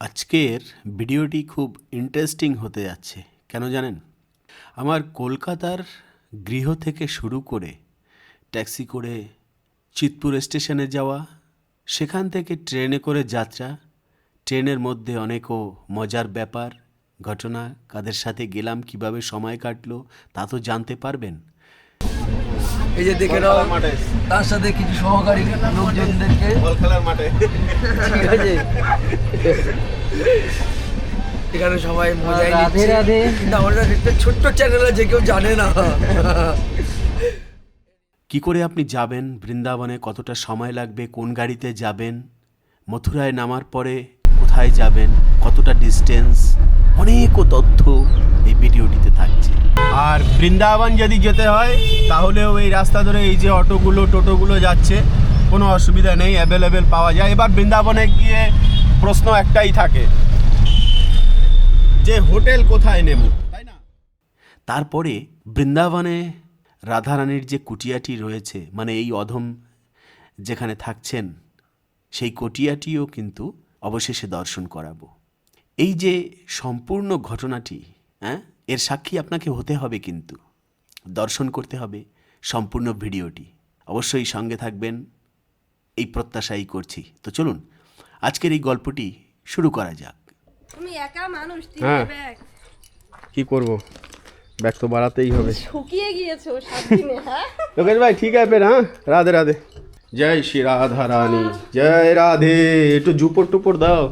আজকের ভিডিওটি খুব ইন্টারেস্টিং হতে যাচ্ছে, কেন জানেন? আমার কলকাতার গৃহ থেকে শুরু করে ট্যাক্সি করে চিতপুর স্টেশনে যাওয়া, সেখান থেকে ট্রেনে করে যাত্রা, ট্রেনের মধ্যে অনেকও মজার ব্যাপার, ঘটনা, কাদের সাথে গেলাম, কীভাবে সময় কাটলো, তা তো জানতে পারবেন। এই যে দেখে নাও তার সাথে কিছু সহকারী লোকজনদেরকে মাঠে। ঠিক আছে? এখানে সবাই মজাই রাধে রাধে। কিন্তু আমাদের একটা ছোট্ট চ্যানেল আছে কেউ জানে না। কি করে আপনি যাবেন? বৃন্দাবনে কতটা সময় লাগবে? কোন গাড়িতে যাবেন? মথুরায় নামার পরে কোথায় যাবেন? কতটা ডিস্টেন্স অনেকও তথ্য এই ভিডিওটিতে থাকছে। আর বৃন্দাবন যদি যেতে হয়, তাহলেও এই রাস্তা ধরে এই যে অটোগুলো, টোটোগুলো যাচ্ছে, কোনো অসুবিধা নেই অ্যাভেলেবেল পাওয়া যায়। এবার বৃন্দাবনে গিয়ে প্রশ্ন একটাই থাকে, যে হোটেল কোথায় নেব, তাই না? তারপরে বৃন্দাবনে রাধারানীর যে কুটিয়াটি রয়েছে মানে এই অধম যেখানে থাকছেন, সেই কুটিয়াটিও কিন্তু অবশেষে দর্শন করাবো। এই যে সম্পূর্ণ ঘটনাটি হ্যাঁ এর সাক্ষী আপনাকে হতে হবে কিন্তু। দর্শন করতে হবে সম্পূর্ণ ভিডিওটি। অবশ্যই সঙ্গে থাকবেন। এই প্রত্যাশাই করছি। তো চলুন আজকের এই গল্পটি শুরু করা যাক। তুমি একা মানুষ হ্যাঁ। কি করব? ব্যাগ তো বাড়াতেই হবে। শুকিয়ে গিয়েছো সাত দিনে হ্যাঁ? লোকেশ ভাই ঠিক আছে ফের হ্যাঁ? রাধে রাধে। জয় শ্রী রাধা রানী জয় রাধে। একটু জুপোর টুপোর দাও।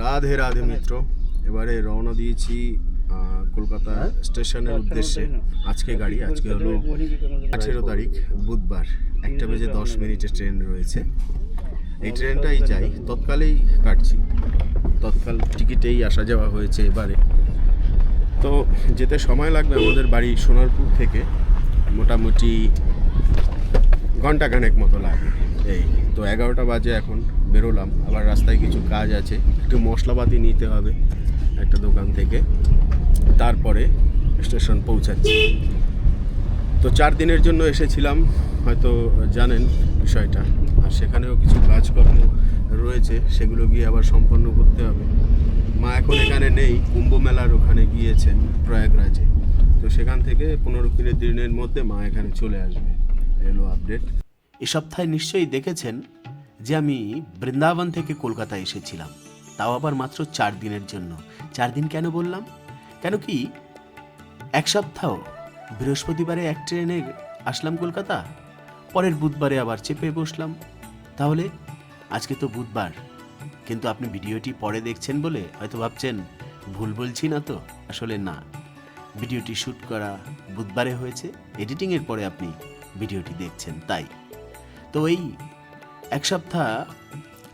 রাধে রাধে মিত্র। এবারে রওনা দিয়েছি কলকাতা স্টেশনের উদ্দেশ্যে। আজকে গাড়ি আজকে হলো আঠেরো তারিখ বুধবার। একটা বেজে দশ মিনিটের ট্রেন রয়েছে। এই ট্রেনটাই যাই তৎকালেই কাটছি। তৎকাল টিকিটেই আসা যাওয়া হয়েছে এবারে। তো যেতে সময় লাগবে আমাদের বাড়ি সোনারপুর থেকে। মোটামুটি ঘন্টাখানেক মতো লাগে এই তো এগারোটা বাজে এখন বেরোলাম। আবার রাস্তায় কিছু কাজ আছে। একটু মশলাপাতি নিতে হবে একটা দোকান থেকে। তারপরে স্টেশন পৌঁছাচ্ছি। তো চার দিনের জন্য এসেছিলাম, হয়তো জানেন বিষয়টা। আর সেখানেও কিছু কাজকর্ম রয়েছে, সেগুলো গিয়ে আবার সম্পন্ন করতে হবে। মা এখন এখানে নেই, কুম্ভ মেলার ওখানে গিয়েছেন প্রয়াগরাজে। তো সেখান থেকে পনেরো কুড়ি দিনের মধ্যে মা এখানে চলে আসবে। এলো আপডেট। এ সপ্তাহে নিশ্চয়ই দেখেছেন যে আমি বৃন্দাবন থেকে কলকাতা এসেছিলাম। তাও আবার মাত্র চার দিনের জন্য। চার দিন কেন বললাম? কেন কি এক সপ্তাহ। বৃহস্পতিবারে এক ট্রেনে আসলাম কলকাতা, পরের বুধবারে আবার চেপে বসলাম। তাহলে আজকে তো বুধবার, কিন্তু আপনি ভিডিওটি পরে দেখছেন বলে হয়তো ভাবছেন, ভুল বলছি না তো? আসলে না। ভিডিওটি শ্যুট করা বুধবারে হয়েছে, এডিটিংয়ের পরে আপনি ভিডিওটি দেখছেন, তাই। তো এই এক সপ্তাহ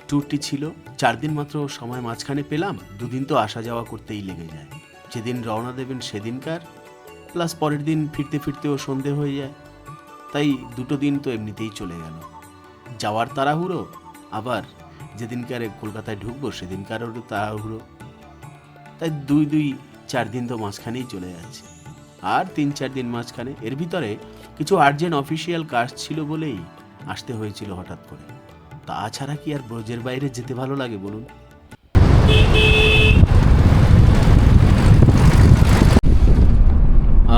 ট্যুরটি ছিল। চার দিন মাত্র সময় মাঝখানে পেলাম, দুদিন তো আসা যাওয়া করতেই লেগে যায়। যেদিন রওনা দেবেন সেদিনকার প্লাস পরের দিন ফিরতে ফিরতেও সন্ধে হয়ে যায়। তাই দুটো দিন তো এমনিতেই চলে গেল। যাওয়ার তাড়াহুড়ো, আবার যেদিনকার কলকাতায় ঢুকবো সেদিনকারও তাড়াহুড়ো। তাই দুই দুই, চার দিন তো মাঝখানেই চলে যাচ্ছে। আর তিন, চার দিন মাঝখানে এর ভিতরে কিছু আর্জেন্ট অফিসিয়াল কাজ ছিল বলেই আসতে হয়েছিল হঠাৎ করে। তাছাড়া কি আর ব্রজের বাইরে যেতে ভালো লাগে বলুন?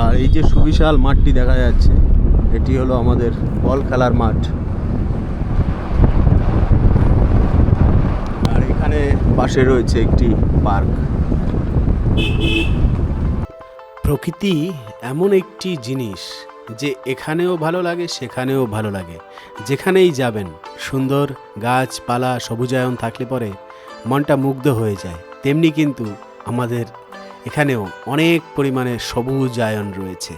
আর এই যে সুবিশাল মাঠটি দেখা যাচ্ছে এটি হলো আমাদের বল খেলার মাঠ। আর এখানে পাশে রয়েছে একটি পার্ক। প্রকৃতি এমন একটি জিনিস যে এখানেও ভালো লাগে, সেখানেও ভালো লাগে। যেখানেই যাবেন, সুন্দর গাছপালা, সবুজায়ন থাকলে পরে মনটা মুগ্ধ হয়ে যায়। তেমনি কিন্তু আমাদের এখানেও অনেক পরিমাণে সবুজায়ন রয়েছে।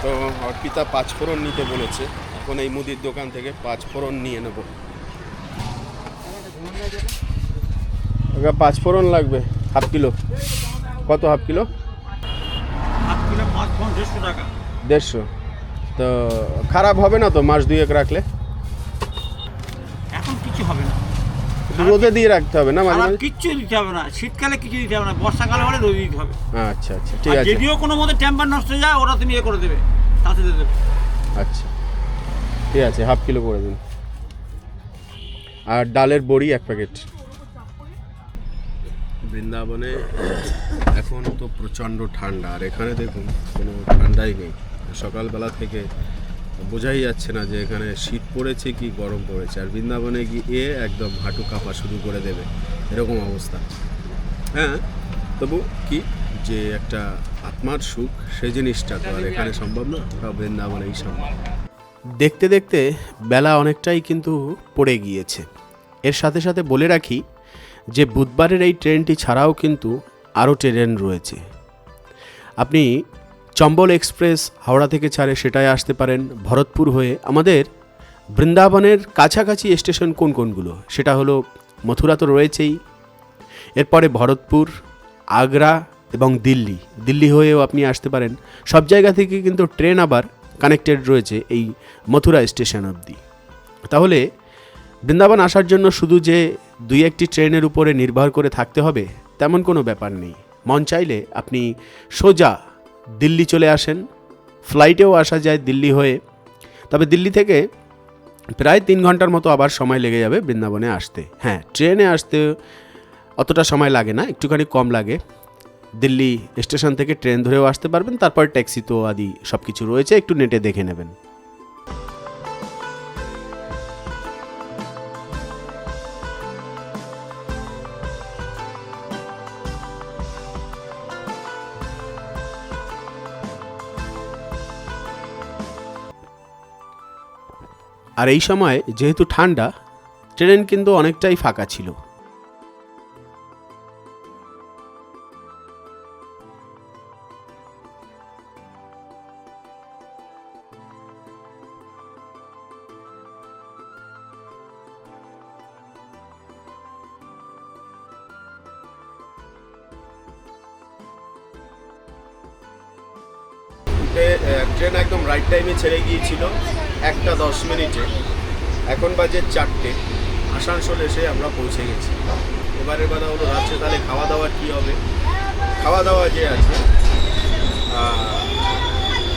তো অর্পিতা পাঁচফোড়ন নিতে বলেছে। এখন এই মুদির দোকান থেকে পাঁচফোড়ন নিয়ে নেব। ওকে পাঁচফোড়ন লাগবে হাফ কিলো। কত হাফ কিলো? দেড়শো তো খারাপ হবে না তো মাস দুয়েক রাখলে? এখন কিছু হবে না। রোদে দিয়ে রাখতে হবে না মাঝে খারাপ মাঝে? কিচ্ছু দিতে হবে না শীতকালে কিছু দিতে হবে না বর্ষাকালে হলে রোদ দিতে হবে। আচ্ছা আচ্ছা ঠিক আছে। যদিও কোনো মধ্যে টেম্পার নষ্ট হয়ে যায় ওরা তুমি ইয়ে করে দেবে তাতে দেবে। আচ্ছা ঠিক আছে হাফ কিলো করে দিন। আর ডালের বড়ি এক প্যাকেট। বৃন্দাবনে এখন তো প্রচণ্ড ঠান্ডা আর এখানে দেখুন কোনো ঠান্ডাই নেই। সকালবেলা থেকে বোঝাই যাচ্ছে না যে এখানে শীত পড়েছে কি গরম পড়েছে আর বৃন্দাবনে গিয়ে একদম হাঁটু কাঁপা শুরু করে দেবে। এরকম অবস্থা। হ্যাঁ তবু কি যে একটা আত্মার সুখ সেই জিনিসটা তো আর এখানে সম্ভব না ওটা বৃন্দাবনেই সম্ভব। দেখতে দেখতে বেলা অনেকটাই কিন্তু পড়ে গিয়েছে। এর সাথে সাথে বলে রাখি যে বুধবারের এই ট্রেনটি ছাড়াও কিন্তু আরও ট্রেন রয়েছে। আপনি চম্বল এক্সপ্রেস হাওড়া থেকে ছাড়ে সেটাই আসতে পারেন ভরতপুর হয়ে। আমাদের বৃন্দাবনের কাছাকাছি স্টেশন কোন কোনগুলো? সেটা হলো মথুরা তো রয়েছেই। এরপরে ভরতপুর, আগ্রা এবং দিল্লি। দিল্লি হয়েও আপনি আসতে পারেন। সব জায়গা থেকে কিন্তু ট্রেন আবার কানেক্টেড রয়েছে এই মথুরা স্টেশন অবধি। তাহলে বৃন্দাবন আসার জন্য শুধু যে দুই একটি ট্রেনের উপরে নির্ভর করে থাকতে হবে, তেমন কোনো ব্যাপার নেই। মন চাইলে আপনি সোজা দিল্লি চলে আসেন। ফ্লাইটেও আসা যায় দিল্লি হয়ে। তবে দিল্লি থেকে প্রায় তিন ঘণ্টার মতো আবার সময় লেগে যাবে বৃন্দাবনে আসতে। হ্যাঁ ট্রেনে আসতে অতটা সময় লাগে না, একটুখানি কম লাগে। দিল্লি স্টেশন থেকে ট্রেন ধরেও আসতে পারবেন, তারপর ট্যাক্সি তো আদি সব কিছু রয়েছে, একটু নেটে দেখে নেবেন। আর এই সময় যেহেতু ঠান্ডা, ট্রেন কিন্তু অনেকটাই ফাঁকা ছিল। ট্রেন একদম রাইট টাইমে ছেড়ে গিয়েছিল। একটা দশ মিনিটে। এখন বাজে চারটে। আসানসোল এসে আমরা পৌঁছে গেছি। এবারের কথা হলো, রাত্রে তাহলে খাওয়া দাওয়ার কী হবে? খাওয়া দাওয়া যে আছে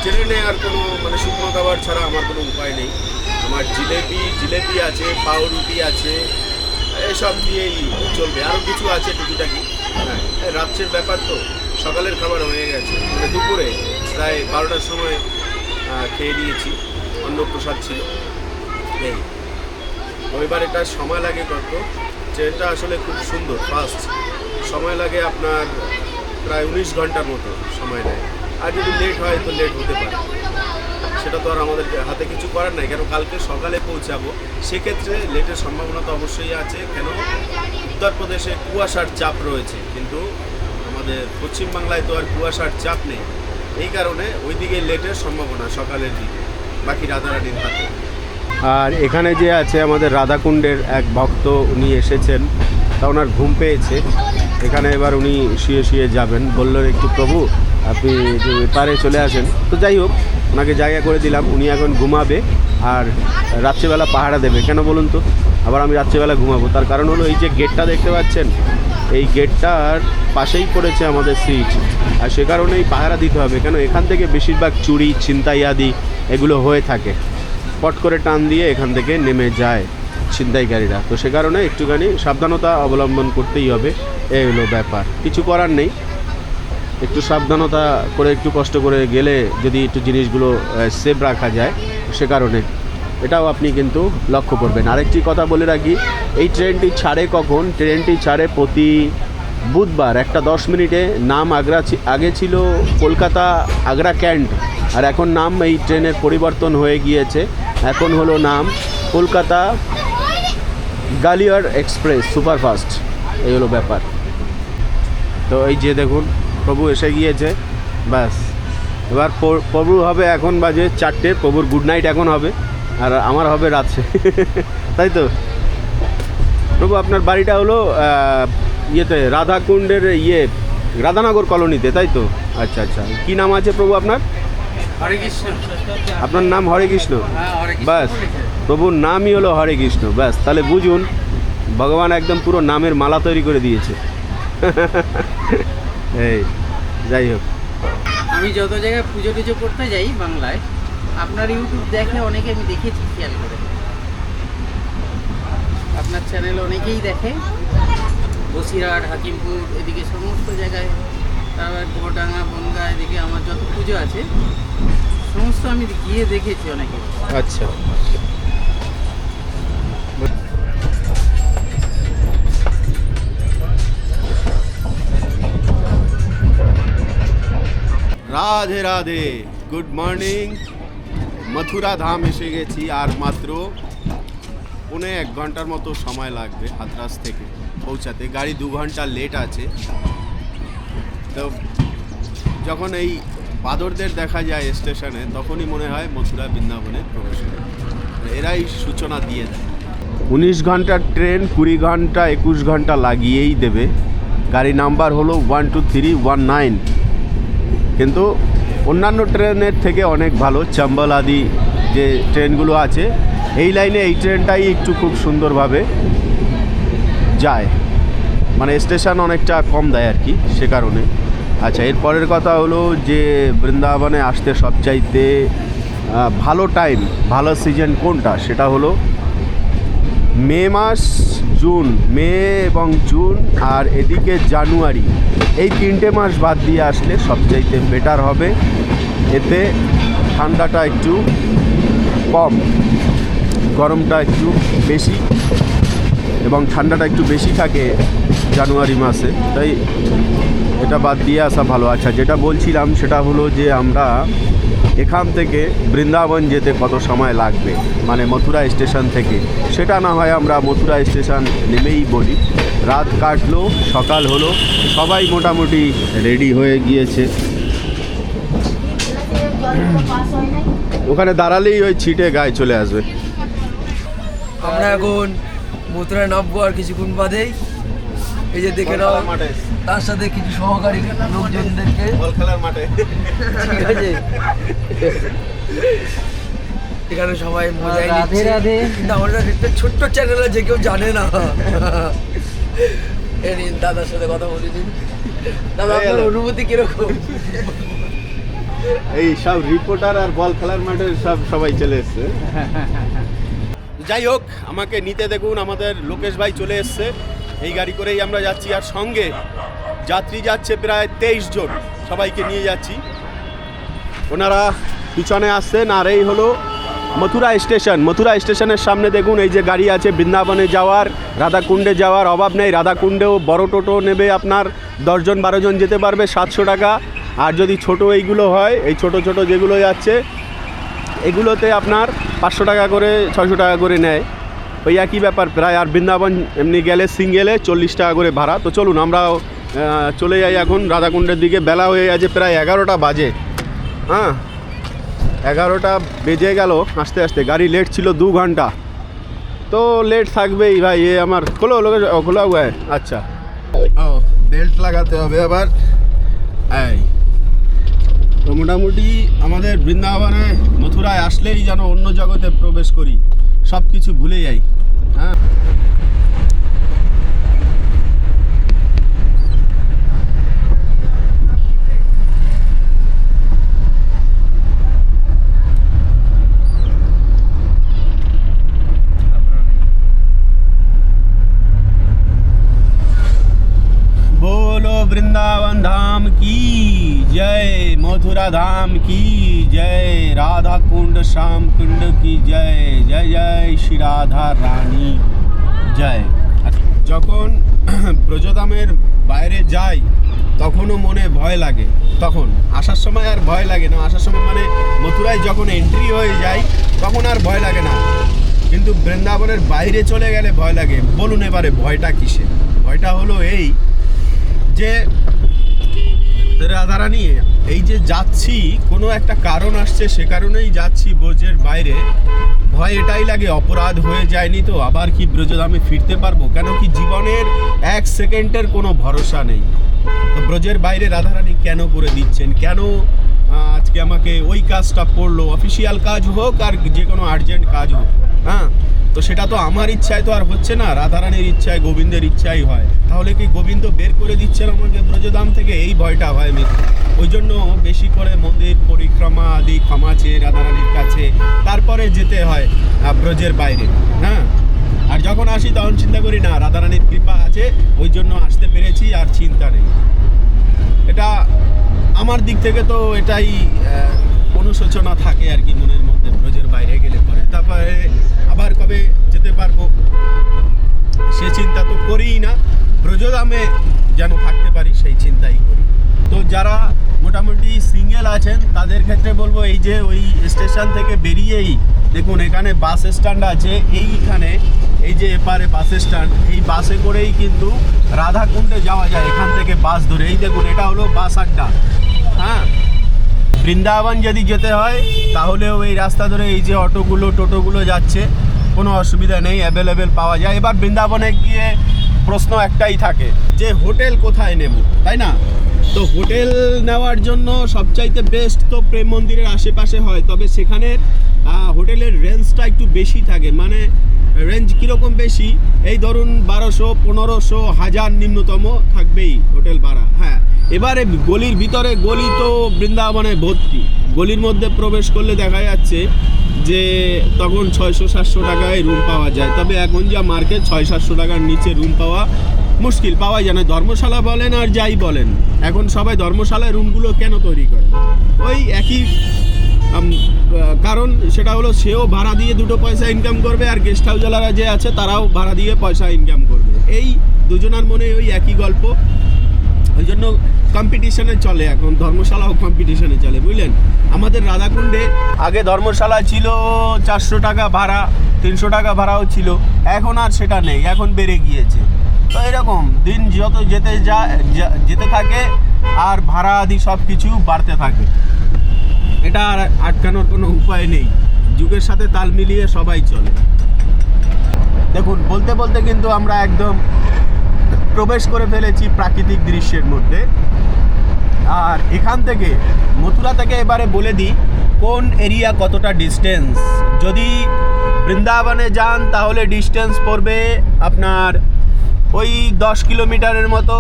ট্রেনে আর কোনো মানে শুকনো খাবার ছাড়া আমার কোনো উপায় নেই। আমার জিলেপি জিলেপি আছে, পাউরুটি আছে, এসব দিয়েই চলবে। আরও কিছু আছে টুকিটাকি। হ্যাঁ রাত্রের ব্যাপার তো, সকালের খাবার হয়ে গেছে। মানে দুপুরে প্রায় বারোটার সময় খেয়ে নিয়েছি। অন্নপ্রসাদ ছিল। এই ওইবার এটা সময় লাগে কত ট্রেনটা আসলে খুব সুন্দর ফাস্ট সময় লাগে আপনার প্রায় উনিশ ঘণ্টার মতো সময় নেয়। আর যদি লেট হয় তো লেট হতে পারে। সেটা তো আর আমাদের হাতে কিছু করার নাই, কেন কালকে সকালে পৌঁছাবো? সেক্ষেত্রে লেটের সম্ভাবনা তো অবশ্যই আছে, কেন উত্তরপ্রদেশে কুয়াশার চাপ রয়েছে, কিন্তু আমাদের পশ্চিমবাংলায় তো আর কুয়াশার চাপ নেই। এই কারণে ওইদিকে লেটের সম্ভাবনা সকালের দিকে। বাকি হাতে। আর এখানে যে আছে আমাদের রাধাকুণ্ডের এক ভক্ত, উনি এসেছেন। তা ওনার ঘুম পেয়েছে। এখানে এবার উনি শুয়ে শুয়ে যাবেন। বললেন একটু প্রভু, আপনি এপারে চলে আসেন। তো যাই হোক, ওনাকে জায়গা করে দিলাম। উনি এখন ঘুমাবে আর রাত্রিবেলা পাহারা দেবে। কেন বলুন তো? আবার আমি রাত্রিবেলা ঘুমাবো। তার কারণ হলো, এই যে গেটটা দেখতে পাচ্ছেন এই গেটটার পাশেই পড়েছে আমাদের সিট। আর সে কারণেই পাহারা দিতে হবে, কেন এখান থেকে বেশিরভাগ চুরি, ছিনতাই আদি এগুলো হয়ে থাকে। পট করে টান দিয়ে এখান থেকে নেমে যায় ছিনতাইকারীরা। তো সে কারণে একটুখানি সাবধানতা অবলম্বন করতেই হবে এই হলো ব্যাপার। কিছু করার নেই। একটু সাবধানতা করে, একটু কষ্ট করে গেলে যদি একটু জিনিসগুলো সেভ রাখা যায়, সে কারণে। এটাও আপনি কিন্তু লক্ষ্য করবেন। আরেকটি কথা বলে রাখি, এই ট্রেনটি ছাড়ে কখন? ট্রেনটি ছাড়ে প্রতি বুধবার, একটা দশ মিনিটে। নাম আগ্রা আগে ছিল কলকাতা আগ্রা ক্যান্ট, আর এখন নাম এই ট্রেনের পরিবর্তন হয়ে গিয়েছে। এখন হলো নাম কলকাতা গালিয়ার এক্সপ্রেস, সুপারফাস্ট। এই হলো ব্যাপার। তো এই যে দেখুন, প্রভু এসে গিয়েছে, ব্যাস। এবার প্রভু হবে এখন বাজে চারটে, প্রভুর গুড নাইট এখন হবে। আর আমার হবে রাত্রে তাই তো? প্রভু আপনার বাড়িটা হলো ইয়েতে রাধাকুণ্ডের ইয়ে রাধানগর কলোনিতে তাই তো? আচ্ছা আচ্ছা। কি নাম আছে প্রভু আপনার? হরে কৃষ্ণ আপনার নাম হরে কৃষ্ণ হ্যাঁ হরে কৃষ্ণ ব্যাস প্রভুর নামই হলো হরে কৃষ্ণ ব্যাস। তাহলে বুঝুন ভগবান একদম পুরো নামের মালা তৈরি করে দিয়েছে। এই যাই হোক। আমি যত জায়গায় পুজো টুজো করতে যাই বাংলায় আপনার ইউটিউব দেখে অনেকে আমি দেখেছি খেয়াল করে। আপনার চ্যানেল অনেকেই দেখে। বসিরহাট হাকিমপুর এদিকে সমস্ত জায়গায় তারপর গোটাঙ্গা বনগা এদিকে আমার যত পুজো আছে সমস্ত আমি গিয়ে দেখেছি অনেকে। আচ্ছা। রাধে রাধে গুড মর্নিং মথুরা ধাম এসে গেছি, আর মাত্র পৌনে এক ঘণ্টার মতো সময় লাগবে হাতরাস থেকে পৌঁছাতে। গাড়ি দু ঘণ্টা লেট আছে। তো যখন এই বাদরদের দেখা যায় স্টেশনে তখনই মনে হয় মথুরা বৃন্দাবনে প্রবেশ এরাই সূচনা দিয়ে দেয়। উনিশ ঘণ্টার ট্রেন কুড়ি ঘণ্টা, একুশ ঘণ্টা লাগিয়েই দেবে। গাড়ি নাম্বার হলো one two three one nine কিন্তু অন্যান্য ট্রেনের থেকে অনেক ভালো, চম্বল আদি যে ট্রেনগুলো আছে, এই লাইনে এই ট্রেনটাই একটু খুব সুন্দরভাবে যায়। মানে স্টেশন অনেকটা কম দেয় আর কি, সে কারণে। আচ্ছা এর পরের কথা হলো যে বৃন্দাবনে আসতে সবচাইতে ভালো টাইম ভালো সিজন কোনটা? সেটা হলো মে মাস, জুন, মে এবং জুন আর এদিকে জানুয়ারি। এই তিনটে মাস বাদ দিয়ে আসলে সবচাইতে বেটার হবে। এতে ঠান্ডাটা একটু কম, গরমটা একটু বেশি এবং ঠান্ডাটা একটু বেশি থাকে জানুয়ারি মাসে। তাই এটা বাদ দিয়ে আসা ভালো। আচ্ছা যেটা বলছিলাম সেটা হলো যে আমরা এখান থেকে বৃন্দাবন যেতে কত সময় লাগবে? মানে মথুরা স্টেশন থেকে। সেটা না হয় আমরা মথুরা স্টেশন নেমেই বলি। রাত কাটলো, সকাল হলো, সবাই মোটামুটি রেডি হয়ে গিয়েছে। ওখানে দাঁড়ালেই ওই ছিটে গায়ে চলে আসবে। আমরা এখন মথুরা নামবো আর কিছুক্ষণ বাদেই। এই যে দেখে নাও তার সাথে কিছু সহকারী লোকজনদেরকে বল খেলার মাঠে। ঠিক আছে? এখানে সবাই মজাই রাধে রাধে। কিন্তু আমাদের একটা ছোট্ট চ্যানেল আছে কেউ জানে না। এ নিন দাদার সাথে কথা বলে নিন দাদা আপনার অনুভূতি কীরকম? এই সব রিপোর্টার আর বল খেলার মাঠে সব সবাই চলে এসছে। যাই হোক আমাকে নিতে দেখুন আমাদের লোকেশ ভাই চলে এসছে। এই গাড়ি করেই আমরা যাচ্ছি আর সঙ্গে যাত্রী যাচ্ছে প্রায় তেইশ জন। সবাইকে নিয়ে যাচ্ছি। ওনারা পিছনে আসছেন আর এই হলো মথুরা স্টেশন। মথুরা স্টেশনের সামনে দেখুন এই যে গাড়ি আছে বৃন্দাবনে যাওয়ার, রাধাকুণ্ডে যাওয়ার, অভাব নেই। রাধাকুণ্ডেও বড় টোটো নেবে আপনার দশজন বারো জন যেতে পারবে, সাতশো টাকা। আর যদি ছোট এইগুলো হয়, এই ছোট ছোট যেগুলো যাচ্ছে, এগুলোতে আপনার পাঁচশো টাকা করে ছশো টাকা করে নেয়। ওই একই ব্যাপার, প্রায় আর বৃন্দাবন এমনি গেলে সিঙ্গেলে চল্লিশ টাকা করে ভাড়া। তো চলুন, আমরা চলে যাই এখন রাধাকুণ্ডের দিকে। বেলা হয়ে গেছে প্রায় এগারোটা বাজে। হ্যাঁ এগারোটা বেজে গেল আস্তে আস্তে। গাড়ি লেট ছিল দু ঘণ্টা। তো লেট থাকবেই ভাই, এ আমার খোলো, লোকে খোলা হুয়া আচ্ছা। ও বেল্ট লাগাতে হবে আবার। এই, তো মোটামুটি আমাদের বৃন্দাবনে মথুরায় আসলেই যেন অন্য জগতে প্রবেশ করি। সব কিছু ভুলে যাই হ্যাঁ? মথুরা ধাম কি জয়? রাধা কুণ্ড শ্যাম কুণ্ড কি জয়? জয় জয় শ্রী রাধা রানী। জয়। যখন ব্রজধামের বাইরে যাই, তখনও মনে ভয় লাগে। তখন। আসার সময় আর ভয় লাগে না। আসার সময় মানে মথুরায় যখন এন্ট্রি হয়ে যাই, তখন আর ভয় লাগে না। কিন্তু বৃন্দাবনের বাইরে চলে গেলে ভয় লাগে। বলুন এবারে ভয়টা কিসে? ভয়টা হলো এই যে রাধারানী এই যে যাচ্ছি, কোনো একটা কারণ আসছে, সে কারণেই যাচ্ছি ব্রজের বাইরে। ভয় এটাই লাগে, অপরাধ হয়ে যায়নি তো, আবার কি ব্রজধামে ফিরতে পারব? কেন কি জীবনের এক সেকেন্ডের কোনো ভরসা নেই? তো ব্রজের বাইরে রাধারানী কেন করে দিচ্ছেন? কেন আজকে আমাকে ওই কাজটা পড়ল অফিসিয়াল কাজ হোক আর যে কোনো আর্জেন্ট কাজ হোক হ্যাঁ? তো সেটা তো আমার ইচ্ছায় তো আর হচ্ছে না, রাধারানীর ইচ্ছায়, গোবিন্দের ইচ্ছাই হয়। তাহলে কি গোবিন্দ বের করে দিচ্ছেন আমাকে ব্রজধাম থেকে? এই ভয়টা হয় আমি ওই জন্য বেশি করে মন্দির পরিক্রমা আদি ক্ষমা চেয়ে রাধারানীর কাছে তারপরে যেতে হয় ব্রজের বাইরে হ্যাঁ? আর যখন আসি তখন চিন্তা করি, না, রাধারানীর কৃপা আছে, ওই জন্য আসতে পেরেছি আর চিন্তা নেই। এটা আমার দিক থেকে তো এটাই অনুশোচনা থাকে আর কি মনের মধ্যে ব্রজের বাইরে গেলে পরে। তারপরে আবার কবে যেতে পারব, সে চিন্তা তো করিই না। ব্রজধামে যেন থাকতে পারি, সেই চিন্তাই করি। তো যারা মোটামুটি সিঙ্গেল আছেন, তাদের ক্ষেত্রে বলব এই যে ওই স্টেশন থেকে বেরিয়েই দেখুন, এখানে বাস স্ট্যান্ড আছে, এইখানে, এই যে এপারে বাস স্ট্যান্ড এই বাসে করেই কিন্তু রাধাকুণ্ডে যাওয়া যায়, এখান থেকে বাস ধরে। এই দেখুন, এটা হলো বাস আড্ডা। হ্যাঁ? বৃন্দাবন যদি যেতে হয়, তাহলেও এই রাস্তা ধরে এই যে অটোগুলো, টোটোগুলো যাচ্ছে, কোনো অসুবিধা নেই অ্যাভেলেবেল পাওয়া যায়। এবার বৃন্দাবনে গিয়ে প্রশ্ন একটাই থাকে, যে হোটেল কোথায় নেব? তাই না? তো হোটেল নেওয়ার জন্য সবচাইতে বেস্ট তো প্রেম মন্দিরের আশেপাশে হয়। তবে সেখানের আহ, হোটেলের রেঞ্জটা একটু বেশি থাকে। মানে রেঞ্জ কীরকম বেশি? এই ধরুন বারোশো পনেরোশো হাজার নিম্নতম থাকবেই হোটেল ভাড়া। হ্যাঁ এবারে গলির ভিতরে গলি তো বৃন্দাবনে ভর্তি। গলির মধ্যে প্রবেশ করলে দেখা যাচ্ছে যে তখন ছয়শো সাতশো টাকায় রুম পাওয়া যায়। তবে এখন যা মার্কেট ছয় সাতশো টাকার নিচে রুম পাওয়া মুশকিল পাওয়া যায় না। ধর্মশালা বলেন আর যাই বলেন, এখন সবাই ধর্মশালায় রুমগুলো কেন তৈরি করে? ওই একই কারণ সেটা হলো সেও ভাড়া দিয়ে দুটো পয়সা ইনকাম করবে আর গেস্ট হাউসওয়ালারা যে আছে তারাও ভাড়া দিয়ে পয়সা ইনকাম করবে। এই দুজনার মনে ওই একই গল্প। ওই জন্য কম্পিটিশনে চলে এখন, ধর্মশালাও কম্পিটিশনে চলে, বুঝলেন? আমাদের রাধাকুণ্ডে আগে ধর্মশালা ছিল, চারশো টাকা ভাড়া, তিনশো টাকা ভাড়াও ছিল, এখন আর সেটা নেই, এখন বেড়ে গিয়েছে। তো এরকম, দিন যত যেতে যা যেতে থাকে, আর ভাড়া আদি সব কিছু বাড়তে থাকে। এটা আর আটকানোর কোনো উপায় নেই। যুগের সাথে তাল মিলিয়ে সবাই চলে। দেখুন, বলতে বলতে কিন্তু আমরা একদম প্রবেশ করে ফেলেছি প্রাকৃতিক দৃশ্যের মধ্যে। আর এখান থেকে, মথুরা থেকে এবারে বলে দিই, কোন এরিয়া কতটা ডিস্টেন্স যদি বৃন্দাবনে যান, তাহলে ডিস্টেন্স পড়বে আপনার ওই দশ কিলোমিটারের মতো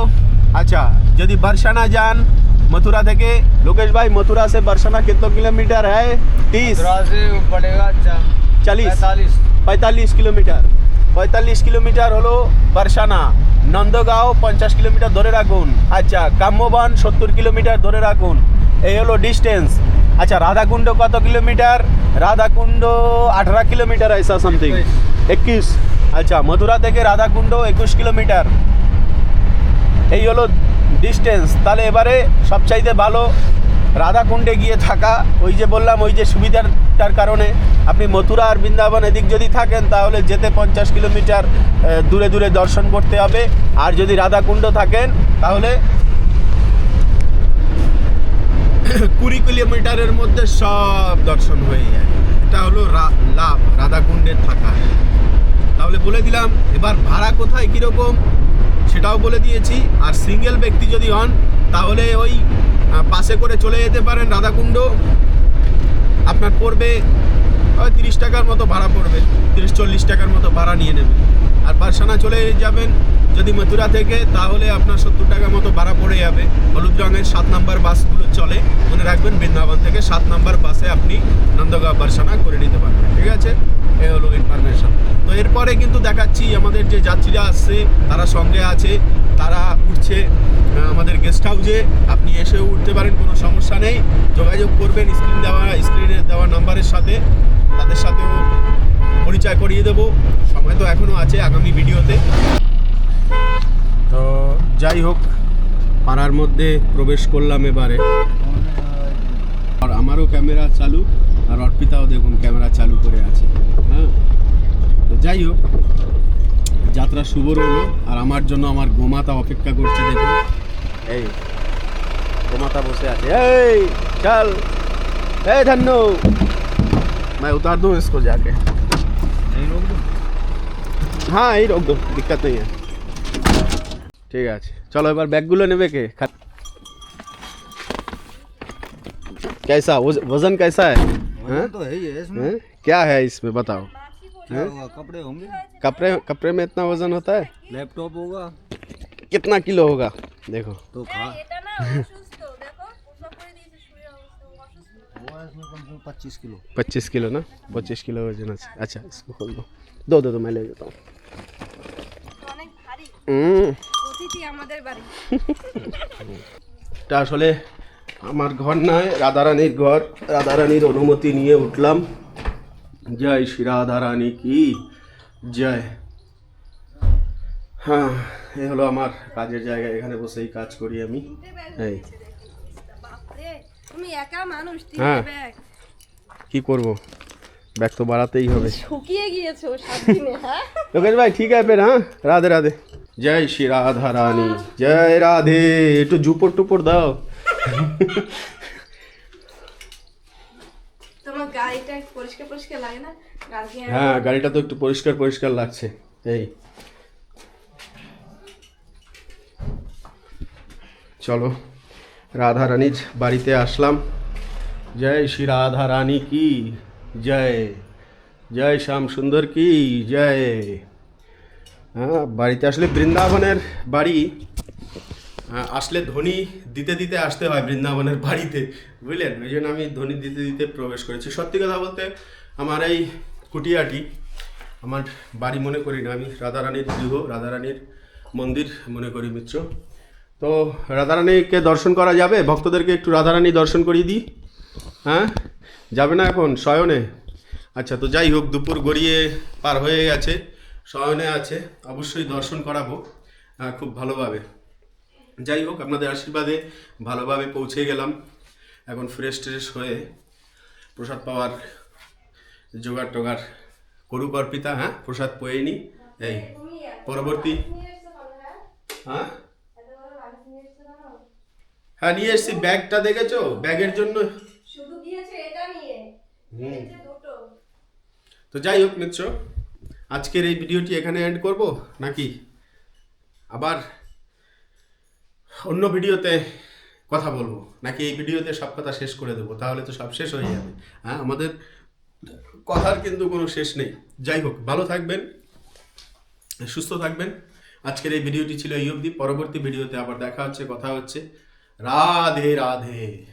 আচ্ছা যদি बरसाना যান मथुरा থেকে লোকেশ ভাই मथुरा से बरसाना कितना किलोमीटर है तीस से पड़ेगा चालीस পঁয়তাল্লিশ কিলোমিটার পঁয়তাল্লিশ কিলোমিটার হলো বারসানা নন্দগাঁও পঞ্চাশ কিলোমিটার ধরে রাখুন আচ্ছা কাম্যবান সত্তর কিলোমিটার ধরে রাখুন এই হলো ডিস্টেন্স আচ্ছা রাধাকুণ্ড কত কিলোমিটার রাধাকুণ্ড আঠারো কিলোমিটার ऐसा সামথিং একুশ আচ্ছা মথুরা থেকে রাধাকুণ্ড একুশ কিলোমিটার। এই হলো ডিস্টেন্স তাহলে এবারে সবচাইতে ভালো রাধাকুণ্ডে গিয়ে থাকা, ওই যে বললাম, ওই যে সুবিধাটার কারণে আপনি মথুরা আর বৃন্দাবন এদিক যদি থাকেন, তাহলে যেতে পঞ্চাশ কিলোমিটার দূরে দূরে দর্শন করতে হবে। আর যদি রাধাকুণ্ড থাকেন, তাহলে কুড়ি কিলোমিটারের মধ্যে সব দর্শন হয়ে যায়। এটা হলো লাভ, রাধাকুণ্ডের থাকা। বলে দিলাম, এবার ভাড়া কোথায় কীরকম সেটাও বলে দিয়েছি। আর সিঙ্গেল ব্যক্তি যদি হন, তাহলে ওই বাসে করে চলে যেতে পারেন রাধাকুণ্ড। আপনার পড়বে, ওই তিরিশ টাকার মতো ভাড়া পড়বে, তিরিশ, চল্লিশ টাকার মতো ভাড়া নিয়ে নেবে। আর বারসানা চলে যাবেন যদি মথুরা থেকে, তাহলে আপনার সত্তর টাকার মতো ভাড়া পড়ে যাবে। হলুদ রঙের সাত নাম্বার বাসগুলো চলে। মনে রাখবেন বৃন্দাবন থেকে সাত নাম্বার বাসে আপনি নন্দগাঁও বারসানা করে নিতে পারবেন। ঠিক আছে? এ হলো ইনফরমেশন তো এরপরে কিন্তু দেখাচ্ছি আমাদের যে যাত্রীরা আসছে, তারা সঙ্গে আছে, তারা উঠছে আমাদের গেস্ট হাউসে আপনি এসেও উঠতে পারেন, কোনো সমস্যা নেই। যোগাযোগ করবেন স্ক্রিন দেওয়া স্ক্রিনে দেওয়া নাম্বারের সাথে। তাদের সাথেও পরিচয় করিয়ে দেবো। সময় তো এখনও আছে আগামী ভিডিওতে। তো যাই হোক, পাড়ার মধ্যে প্রবেশ করলাম এবারে। আর আমারও ক্যামেরা চালু, আর অর্পিতাও দেখুন ক্যামেরা চালু করে আছে। হ্যাঁ তো যাই হোক যাত্রা শুভ রইলো আর আমার জন্য আমার গোমাতা অপেক্ষা করছে দেখুন এই গোমাতা বসে আছে এই চল এই ধন্যু मैं उतार दूँ इसको जाके हाँ यही रोक दो दिक्कत नहीं है ঠিক আছে চলো এবার ব্যাগগুলো নেবে কে খা- कैसा वज- वजन कैसा है हैं? तो है ही है इसमें हैं? क्या है इसमें बताओ क्या होगा कपड़े होंगे कपड़े कपड़े में इतना वजन होता है लैपटॉप होगा कितना किलो होगा देखो तो खा এটা না অসুস্থ দেখো প্রসব করে দিয়েছে শুয়ে অবস্থা ও অসুস্থ होगा इसमें कम से कम पच्चीस किलो पच्चीस किलो ना पच्चीस किलो वजन আছে अच्छा इसको खोल दो दो दो दो मैं ले लेता हूँ অনেক ভারী हम्म, অতিথি আমাদের বাড়ি এটা আসলে আমার ঘর নয় রাধারানীর ঘর রাধারানীর অনুমতি নিয়ে উঠলাম জয় শ্রী রাধা রানী কি? জয়। হ্যাঁ এ হলো আমার কাজের জায়গা এখানে বসেই কাজ করি আমি। হ্যাঁ। কি করব? ব্যাগ তো বাড়াতেই হবে। শুকিয়ে গিয়েছো লোকেশ ভাই ঠিক আছে হ্যাঁ? রাধে রাধে। জয় শ্রী রাধা রানী জয় রাধে। একটু জুপর টুপর দাও। পরিষ্কার পরিষ্কার লাগে না? হ্যাঁ গাড়িটা তো একটু পরিষ্কার পরিষ্কার লাগছে। এই। চলো রাধা রানীর বাড়িতে আসলাম। জয় শ্রী রাধা রানী কি? জয়। জয় শ্যাম সুন্দর কি? জয়। হ্যাঁ বাড়িতে আসলে বৃন্দাবনের বাড়ি আসলে ধ্বনি দিতে দিতে আসতে হয় বৃন্দাবনের বাড়িতে বুঝলেন? ওই জন্য আমি ধ্বনি দিতে দিতে প্রবেশ করেছি। সত্যি কথা বলতে আমার এই কুটিয়াটি আমার বাড়ি মনে করি না। আমি রাধারানীর গৃহ রাধারানীর মন্দির মনে করি মিত্র। তো রাধারানীকে দর্শন করা যাবে? ভক্তদেরকে একটু রাধারানী দর্শন করিয়ে দিই। হ্যাঁ? যাবে না এখন? শয়নে? আচ্ছা তো যাই হোক দুপুর গড়িয়ে পার হয়ে গেছে। শয়নে আছে। অবশ্যই দর্শন করাবো। আহ, খুব ভালোভাবে। যাই হোক আপনাদের আশীর্বাদে ভালোভাবে পৌঁছে গেলাম। এখন ফ্রেশ ট্রেশ হয়ে প্রসাদ পাওয়ার জোগাড় টোগাড় করুক অর্পিতা হ্যাঁ? প্রসাদ পেয়ে নি। এই পরবর্তী। হ্যাঁ? হ্যাঁ নিয়ে এসছি। ব্যাগটা দেখেছ? ব্যাগের জন্য। হুম। তো যাই হোক মিত্র আজকের এই ভিডিওটি এখানে এন্ড করব নাকি? আবার অন্য ভিডিওতে কথা বলব। নাকি এই ভিডিওতে সব কথা শেষ করে দেবো? তাহলে তো সব শেষ হয়ে যাবে। হ্যাঁ আমাদের কথার কিন্তু কোনো শেষ নেই। যাই হোক, ভালো থাকবেন, সুস্থ থাকবেন। আজকের এই ভিডিওটি ছিল এই অবধি। পরবর্তী ভিডিওতে আবার দেখা হচ্ছে, কথা হচ্ছে। রাধে রাধে।